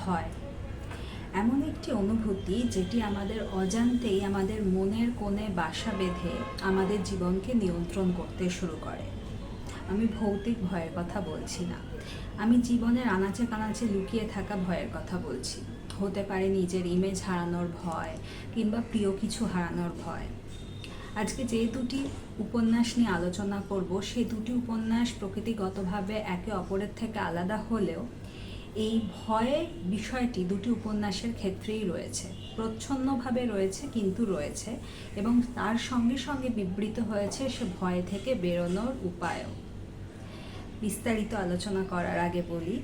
ভয় এমন একটি অনুভূতি যেটি আমাদের অজান্তেই আমাদের মনের কোণে বাসা বেঁধে আমাদের জীবনকে নিয়ন্ত্রণ করতে শুরু করে। আমি ভৌতিক ভয়ের কথা বলছি না। আমি জীবনের আনাচে কানাচে লুকিয়ে থাকা ভয়ের কথা বলছি। হতে পারে নিজের ইমেজ হারানোর ভয় কিংবা প্রিয় কিছু হারানোর ভয়। আজকে যে দুটি উপন্যাস নিয়ে আলোচনা করব সেই দুটি উপন্যাস প্রকৃতিগতভাবে একে অপরের থেকে আলাদা হলেও এই ভয়ের বিষয়টি দুটি উপন্যাসের ক্ষেত্রেই রয়েছে। প্রচ্ছন্নভাবে রয়েছে কিন্তু রয়েছে এবং তার সঙ্গে সঙ্গে বিবৃত হয়েছে সে ভয় থেকে বেরোনোর উপায়ও। বিস্তারিত আলোচনা করার আগে বলি,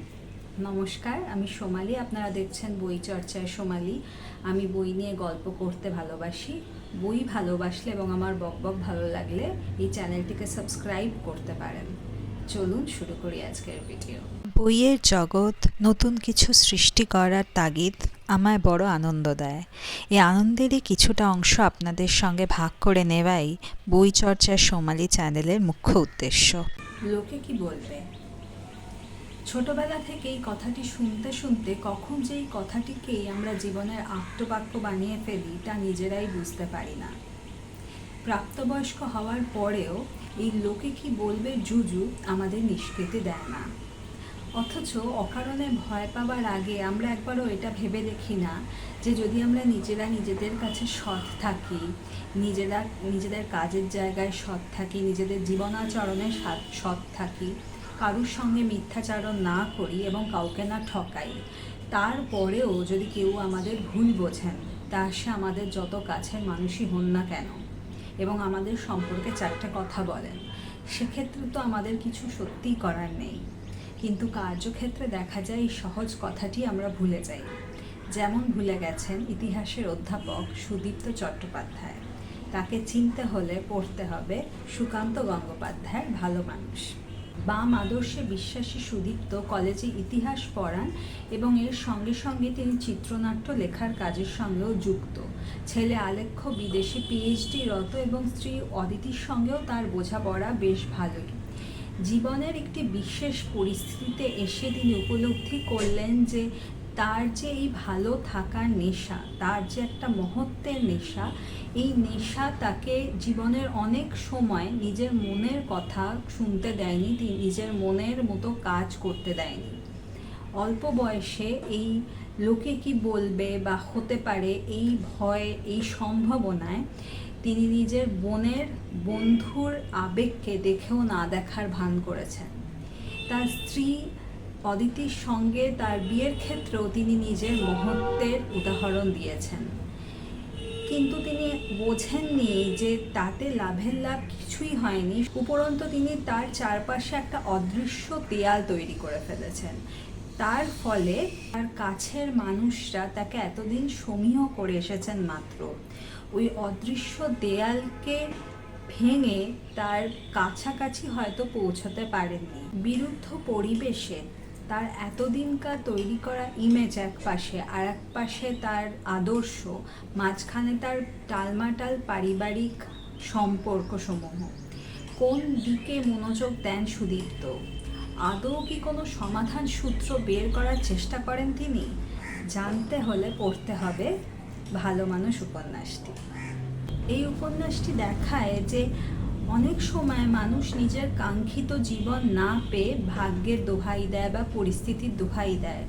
নমস্কার, আমি সোমালি, আপনারা দেখছেন বই চর্চায় সোমালি। আমি বই নিয়ে গল্প করতে ভালোবাসি। বই ভালোবাসলে এবং আমার বকবক ভালো লাগলে এই চ্যানেলটিকে সাবস্ক্রাইব করতে পারেন। চলুন শুরু করি আজকের ভিডিও বইয়ের জগৎ নতুন কিছু সৃষ্টি করার তাগিদ আমায় বড় আনন্দ দেয়। এই আনন্দেরই কিছুটা অংশ আপনাদের সঙ্গে ভাগ করে নেওয়াই বই চর্চার সোমালি চ্যানেলের মুখ্য উদ্দেশ্য। লোকে কি বলবে? ছোটবেলা থেকে এই কথাটি শুনতে শুনতে কখন যে এই কথাটিকেই আমরা জীবনের আপ্তবাক্য বানিয়ে ফেলি তা নিজেরাই বুঝতে পারি না। প্রাপ্তবয়স্ক হওয়ার পরেও এই লোকে কি বলবে জুজু আমাদের নিষ্কৃতি দেয় না। অথচ অকারণে ভয় পাবার আগে আমরা একবারও এটা ভেবে দেখি না যে যদি আমরা নিজেরা নিজেদের কাছে সৎ থাকি, নিজেরা, নিজেদের কাজের জায়গায় সৎ থাকি, নিজেদের জীবনাচরণে সৎ থাকি, কারুর সঙ্গে মিথ্যাচারণ না করি এবং কাউকে না ঠকাই তারপরেও যদি কেউ আমাদের ভুল বোঝেন, তা সে আমাদের যত কাছের মানুষই হন না কেন। এবং আমাদের সম্পর্কে চারটা কথা বলেন। সেক্ষেত্রে তো আমাদের কিছু সত্যিই করার নেই। কিন্তু কার্যক্ষেত্রে দেখা যায় এই সহজ কথাটি আমরা ভুলে যাই। যেমন ভুলে গেছেন ইতিহাসের অধ্যাপক সুদীপ্ত চট্টোপাধ্যায়। তাকে চিনতে হলে পড়তে হবে সুকান্ত গঙ্গোপাধ্যায়ের ভালো মানুষ। বাম আদর্শে বিশ্বাসী সুদীপ্ত কলেজে ইতিহাস পড়ান এবং এর সঙ্গে সঙ্গে তিনি চিত্রনাট্য লেখার কাজের সঙ্গেও যুক্ত। ছেলে আলেখ্য, বিদেশে পিএইচডি রত এবং স্ত্রী অদিতির সঙ্গেও তার বোঝাপড়া বেশ ভালোই। জীবনের একটি বিশেষ পরিস্থিতিতে এসে তিনি উপলব্ধি করলেন যে তার যে এই ভালো থাকার নেশা, তার যে একটা মহত্বের নেশা, এই নেশা তাকে জীবনের অনেক সময় নিজের মনের কথা শুনতে দেয়নি নিজের মনের মতো কাজ করতে দেয়নি। অল্প বয়সে এই লোকে কি বলবে বা হতে পারে এই ভয়, এই সম্ভাবনায় তিনি নিজের বোনের বন্ধুর আবেগকে দেখেও না দেখার ভান করেছেন। তার স্ত্রী অদিতির সঙ্গে তার বিয়ের ক্ষেত্রেও তিনি নিজের মহত্বের উদাহরণ দিয়েছেন। কিন্তু তিনি বোঝেননি যে তাতে লাভের লাভ কিছুই হয়নি। উপরন্ত তিনি তার চারপাশে একটা অদৃশ্য দেয়াল তৈরি করে ফেলেছেন। তার ফলে তার কাছের মানুষরা তাকে এতদিন সমীহ করে এসেছেন মাত্র। ওই অদৃশ্য দেয়ালকে ভেঙে তার কাছাকাছি হয়তো পৌঁছতে পারেননি। বিরুদ্ধ পরিবেশে তার এতদিনকার তৈরি করা ইমেজ এক পাশে আর এক পাশে তার আদর্শ, মাঝখানে তার টালমাটাল পারিবারিক সম্পর্কসমূহ। কোন দিকে মনোযোগ দেন সুদীপ্ত? আদৌ কি কোনো সমাধান সূত্র বের করার চেষ্টা করেন তিনি? জানতে হলে পড়তে হবে ভালো মানুষ উপন্যাসটি। এই উপন্যাসটি দেখায় যে অনেক সময় মানুষ নিজের কাঙ্ক্ষিত জীবন না পেয়ে ভাগ্যের দোহাই দেয় বা পরিস্থিতির দোহাই দেয়।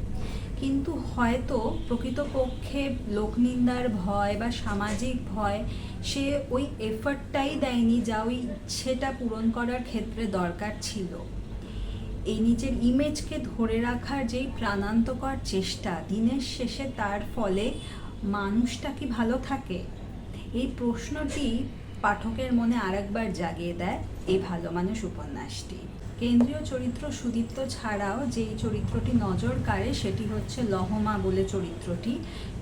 কিন্তু হয়তো প্রকৃতপক্ষে লোকনিন্দার ভয় বা সামাজিক ভয় সে ওই এফর্টটাই দেয়নি যা ওই ইচ্ছেটা পূরণ করার ক্ষেত্রে দরকার ছিল। এই নিজের ইমেজকে ধরে রাখার যেই প্রাণান্তকর চেষ্টা দিনের শেষে তার ফলে মানুষটা কি ভালো থাকে? এই প্রশ্নটি পাঠকের মনে আরেকবার জাগিয়ে দেয় এই ভালো মানুষ উপন্যাসটি। কেন্দ্রীয় চরিত্র সুদীপ্ত ছাড়াও যেই চরিত্রটি নজর কাড়ে সেটি হচ্ছে লহমা বলে চরিত্রটি।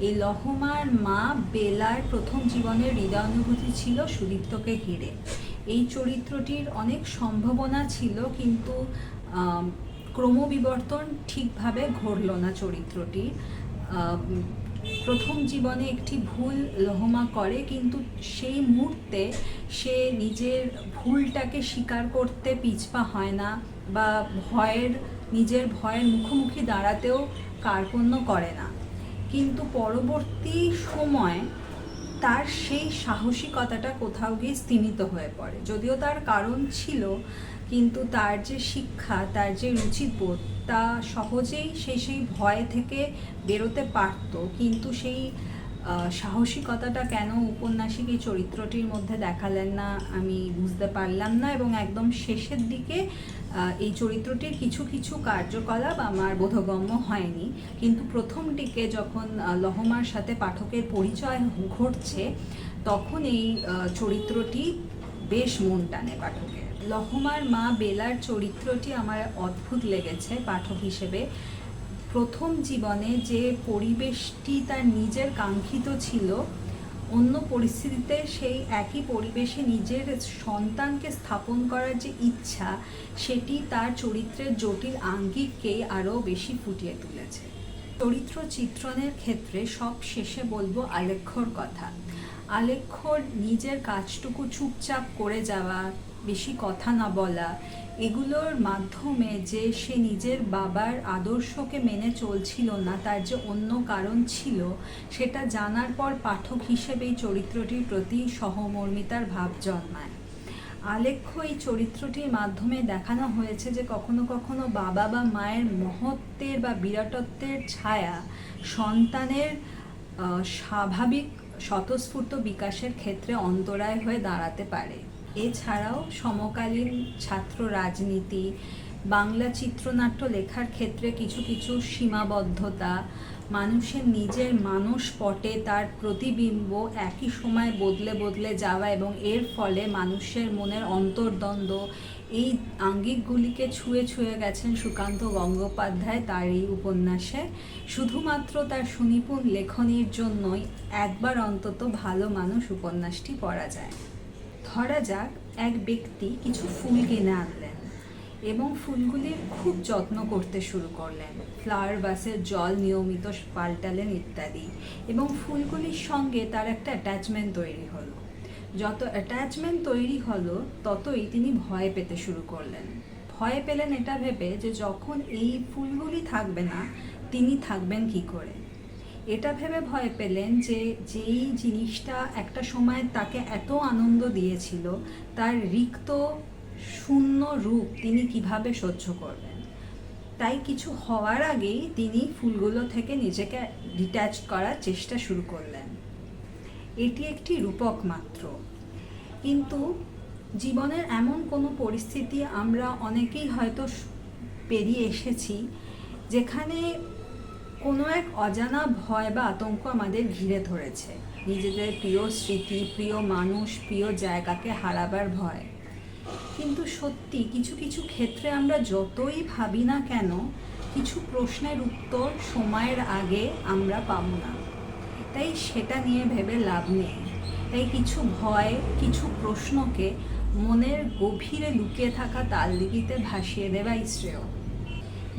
এই লহমার মা বেলার প্রথম জীবনের হৃদয়ানুভূতি ছিল সুদীপ্তকে ঘিরে। এই চরিত্রটির অনেক সম্ভাবনা ছিল কিন্তু ক্রমবিবর্তন ঠিকভাবে ঘটল না চরিত্রটির। প্রথম জীবনে একটি ভুল লহমা করে, কিন্তু সেই মুহূর্তে সে নিজের ভুলটাকে স্বীকার করতে পিছপা হয় না বা ভয়ের, নিজের ভয়ের মুখোমুখি দাঁড়াতেও কার্পণ্য করে না। কিন্তু পরবর্তী সময় তার সেই সাহসিকতাটা কোথাও গিয়ে স্তীমিত হয়ে পড়ে। যদিও তার কারণ ছিল, কিন্তু তার যে শিক্ষা, তার যে রুচিবোধ তা সহজেই সেই সেই ভয় থেকে বেরোতে পারত। কিন্তু সেই সাহসিকতাটা কেন উপন্যাসিক এই চরিত্রটির মধ্যে দেখালেন না, আমি বুঝতে পারলাম না এবং একদম শেষের দিকে এই চরিত্রটির কিছু কিছু কার্যকলাপ আমার বোধগম্য হয়নি। কিন্তু প্রথম দিকে যখন লহমার সাথে পাঠকের পরিচয় ঘটছে, তখন এই চরিত্রটি বেশ মন টানে পাঠকের। লহমার মা বেলার চরিত্রটি আমার অদ্ভুত লেগেছে পাঠক হিসেবে। প্রথম জীবনে যে পরিবেশটি তার নিজের কাঙ্ক্ষিত ছিল, অন্য পরিস্থিতিতে সেই একই পরিবেশে নিজের সন্তানকে স্থাপন করার যে ইচ্ছা, সেটি তার চরিত্রের জটিল আঙ্গিককেই আরও বেশি ফুটিয়ে তুলেছে। চরিত্র চিত্রণের ক্ষেত্রে সব শেষে বলব আলেখ্যর কথা। আলেখ্যর নিজের কাজটুকু চুপচাপ করে যাওয়া, বেশি কথা না বলা এগুলোর মাধ্যমে যে সে নিজের বাবার আদর্শকে মেনে চলছিল না, তার যে অন্য কারণ ছিল, সেটা জানার পর পাঠক হিসেবে এই চরিত্রটির প্রতি সহমর্মিতার ভাব জন্মায়। আলেখ্য এই চরিত্রটির মাধ্যমে দেখানো হয়েছে যে কখনো কখনো বাবা বা মায়ের মহত্বের বা বিরাটত্বের ছায়া সন্তানের স্বাভাবিক স্বতঃস্ফূর্ত বিকাশের ক্ষেত্রে অন্তরায় হয়ে দাঁড়াতে পারে। এছাড়াও সমকালীন ছাত্র রাজনীতি, বাংলা চিত্রনাট্য লেখার ক্ষেত্রে কিছু কিছু সীমাবদ্ধতা, মানুষের নিজের মানস পটে তার প্রতিবিম্ব একই সময় বদলে বদলে যাওয়া এবং এর ফলে মানুষের মনের অন্তর্দ্বন্দ্ব, এই আঙ্গিকগুলিকে ছুঁয়ে ছুঁয়ে গেছেন সুকান্ত গঙ্গোপাধ্যায় তার এই উপন্যাসে। শুধুমাত্র তার সুনিপুণ লেখনীর জন্যই একবার অন্তত ভালো মানুষ উপন্যাসটি পড়া যায়। ধরা যাক, এক ব্যক্তি কিছু ফুল কিনে আনলেন এবং ফুলগুলির খুব যত্ন করতে শুরু করলেন। ফ্লাওয়ার বাসের জল নিয়মিত পাল্টালেন ইত্যাদি এবং ফুলগুলির সঙ্গে তার একটা অ্যাটাচমেন্ট তৈরি হলো। যত অ্যাটাচমেন্ট তৈরি হলো, ততই তিনি ভয় পেতে শুরু করলেন। ভয় পেলেন এটা ভেবে যে যখন এই ফুলগুলি থাকবে না, তিনি থাকবেন কি করে? এটা ভেবে ভয় পেলেন যে যেই জিনিসটা একটা সময় তাকে এত আনন্দ দিয়েছিল, তার রিক্ত শূন্য রূপ তিনি কীভাবে সহ্য করবেন? তাই কিছু হওয়ার আগেই তিনি ফুলগুলো থেকে নিজেকে ডিট্যাচ করার চেষ্টা শুরু করলেন। এটি একটি রূপক মাত্র। কিন্তু জীবনের এমন কোনো পরিস্থিতি আমরা অনেকেই হয়তো পেরিয়ে এসেছি, যেখানে কোনো এক অজানা ভয় বা আতঙ্ক আমাদের ঘিরে ধরেছে। নিজেদের প্রিয় স্মৃতি, প্রিয় মানুষ, প্রিয় জায়গাকে হারাবার ভয়। কিন্তু সত্যি কিছু কিছু ক্ষেত্রে আমরা যতই ভাবি না কেন, কিছু প্রশ্নের উত্তর সময়ের আগে আমরা পাব না। তাই সেটা নিয়ে ভেবে লাভ নেই। তাই কিছু ভয়, কিছু প্রশ্নকে মনের গভীরে লুকিয়ে থাকা তালদিঘিতে ভাসিয়ে দেওয়াই শ্রেয়।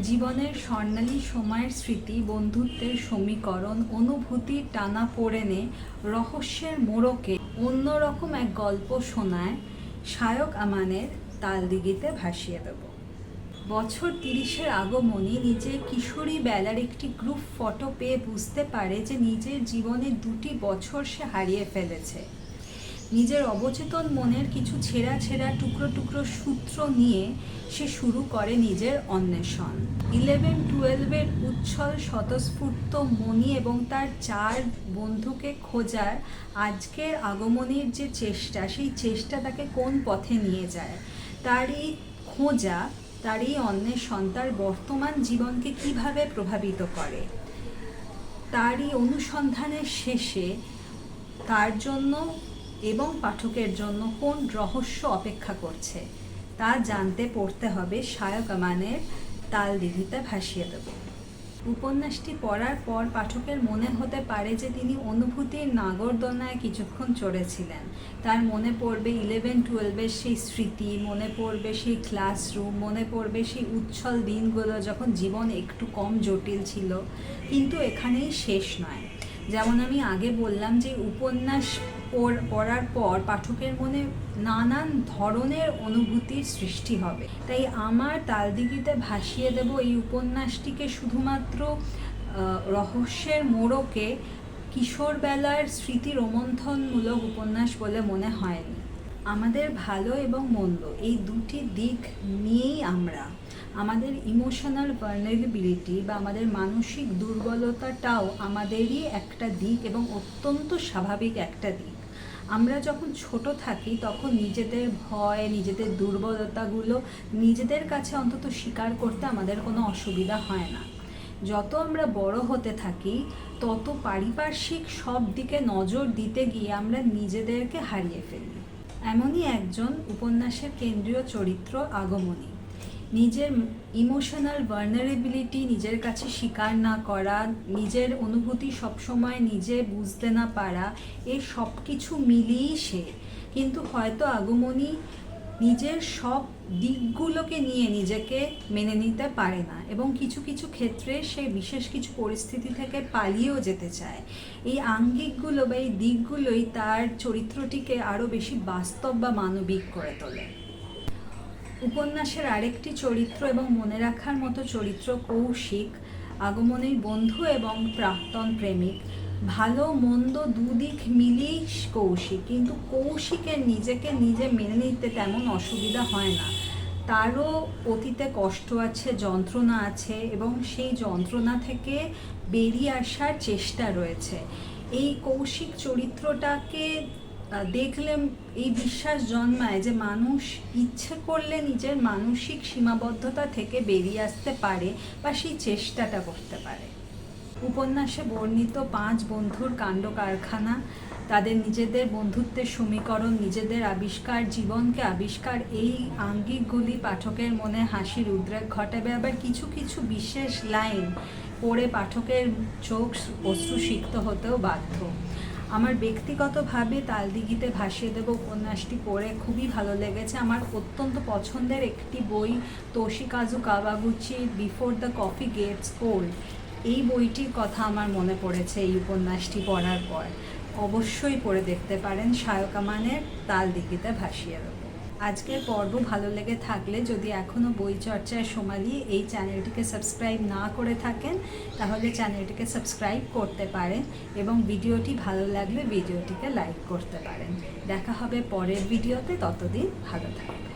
জীবনের স্বর্ণালী সময়ের স্মৃতি, বন্ধুত্বের সমীকরণ অনুভূতির টানা পড়েনে রহস্যের মোড়কে অন্যরকম এক গল্প শোনায় শায়ক আমানের তালদিঘিতে ভাসিয়ে দেব। বছর তিরিশের আগমনী নিজের কিশোরী বেলার একটি গ্রুপ ফটো পেয়ে বুঝতে পারে যে নিজের জীবনে দুটি বছর সে হারিয়ে ফেলেছে। নিজের অবচেতন মনের কিছু ছেঁড়া ছেঁড়া টুকরো টুকরো সূত্র নিয়ে সে শুরু করে নিজের অন্বেষণ। ইলেভেন টুয়েলভের উচ্ছল, স্বতঃস্ফূর্ত মণি এবং তার চার বন্ধুকে খোঁজার আজকের আগমনের যে চেষ্টা, সেই চেষ্টা তাকে কোন পথে নিয়ে যায়? তার এই খোঁজা তার এই অন্বেষণ, তার বর্তমান জীবনকে কীভাবে প্রভাবিত করে? তারই অনুসন্ধানের শেষে তার জন্য এবং পাঠকের জন্য কোন রহস্য অপেক্ষা করছে, তা জানতে পড়তে হবে শায়ক আমানের তাল দিঘিতে ভাসিয়ে দেব। উপন্যাসটি পড়ার পর পাঠকের মনে হতে পারে যে তিনি অনুভূতির নাগরদোনায় কিছুক্ষণ চড়েছিলেন। তার মনে পড়বে ইলেভেন টুয়েলভের সেই স্মৃতি, মনে পড়বে সেই ক্লাসরুম মনে পড়বে সেই উচ্ছল দিনগুলো যখন জীবন একটু কম জটিল ছিল, কিন্তু এখানেই শেষ নয়। যেমন আমি আগে বললাম যে উপন্যাস পড়ার পর পাঠকের মনে নানান ধরনের অনুভূতির সৃষ্টি হবে। তাই আমার তালদিঘিতে ভাসিয়ে দেব এই উপন্যাসটিকে শুধুমাত্র রহস্যের মোড়কে কিশোরবেলার স্মৃতি রোমন্থনমূলক উপন্যাস বলে মনে হয়নি। আমাদের ভালো এবং মন্দ, এই দুটি দিক নিয়েই আমরা। আমাদের ইমোশনাল ভার্নারেবিলিটি বা আমাদের মানসিক দুর্বলতাটাও আমাদেরই একটা দিক এবং অত্যন্ত স্বাভাবিক একটা দিক। আমরা যখন ছোট থাকি, তখন নিজেদের ভয়, নিজেদের দুর্বলতাগুলো নিজেদের কাছে অন্তত স্বীকার করতে আমাদের কোনো অসুবিধা হয় না। যত আমরা বড় হতে থাকি, তত পারিপার্শ্বিক সব দিকে নজর দিতে গিয়ে আমরা নিজেদেরকে হারিয়ে ফেলি। এমনই একজন উপন্যাসের কেন্দ্রীয় চরিত্র আগমনী। নিজের ইমোশনাল ভার্নারেবিলিটি নিজের কাছে স্বীকার না করা, নিজের অনুভূতি সবসময় নিজে বুঝতে না পারা, এ সব কিছু মিলিয়েই সে। কিন্তু হয়তো আগমনী নিজের সব দিকগুলোকে নিয়ে নিজেকে মেনে নিতে পারে না এবং কিছু কিছু ক্ষেত্রে সে বিশেষ কিছু পরিস্থিতি থেকে পালিয়েও যেতে চায়। এই আঙ্গিকগুলো বা এই দিকগুলোই তার চরিত্রটিকে আরও বেশি বাস্তব বা মানবিক করে তোলে। উপন্যাসের আরেকটি চরিত্র এবং মনে রাখার মতো চরিত্র কৌশিক আগমনের বন্ধু এবং প্রাক্তন প্রেমিক। ভালো, মন্দ দুদিক মিলিয়েই কৌশিক, কিন্তু কৌশিকের নিজেকে নিজে মেনে নিতে তেমন অসুবিধা হয় না। তারও অতীতে কষ্ট আছে, যন্ত্রণা আছে এবং সেই যন্ত্রণা থেকে বেরিয়ে আসার চেষ্টা রয়েছে। এই কৌশিক চরিত্রটাকে দেখলে এই বিশ্বাস জন্মায় যে মানুষ ইচ্ছে করলে নিজের মানসিক সীমাবদ্ধতা থেকে বেরিয়ে আসতে পারে বা সেই চেষ্টাটা করতে পারে। উপন্যাসে বর্ণিত পাঁচ বন্ধুর কাণ্ড কারখানা, তাদের নিজেদের বন্ধুত্বের সমীকরণ, নিজেদের আবিষ্কার, জীবনকে আবিষ্কার, এই আঙ্গিকগুলি পাঠকের মনে হাসির উদ্রেক ঘটাবে আবার কিছু কিছু বিশেষ লাইন পড়ে পাঠকের চোখ অশ্রুসিক্ত হতেও বাধ্য। আমার ব্যক্তিগতভাবে তালদিঘিতে ভাসিয়ে দেব উপন্যাসটি পড়ে খুবই ভালো লেগেছে। আমার অত্যন্ত পছন্দের একটি বই Toshikazu Kawaguchi, before the coffee gets cold এই বইটির কথা আমার মনে পড়েছে এই উপন্যাসটি পড়ার পর। অবশ্যই পড়ে দেখতে পারেন শায়কামানের মানের তালদিঘিতে ভাসিয়ে দেবো। আজকের পর্ব ভালো লেগে থাকলে যদি এখনও বই চর্চায় সোমালি এই চ্যানেলটিকে সাবস্ক্রাইব না করে থাকেন, তাহলে চ্যানেলটিকে সাবস্ক্রাইব করতে পারেন এবং ভিডিওটি ভালো লাগলে ভিডিওটিকে লাইক করতে পারেন। দেখা হবে পরের ভিডিওতে, ততদিন ভালো থাকবে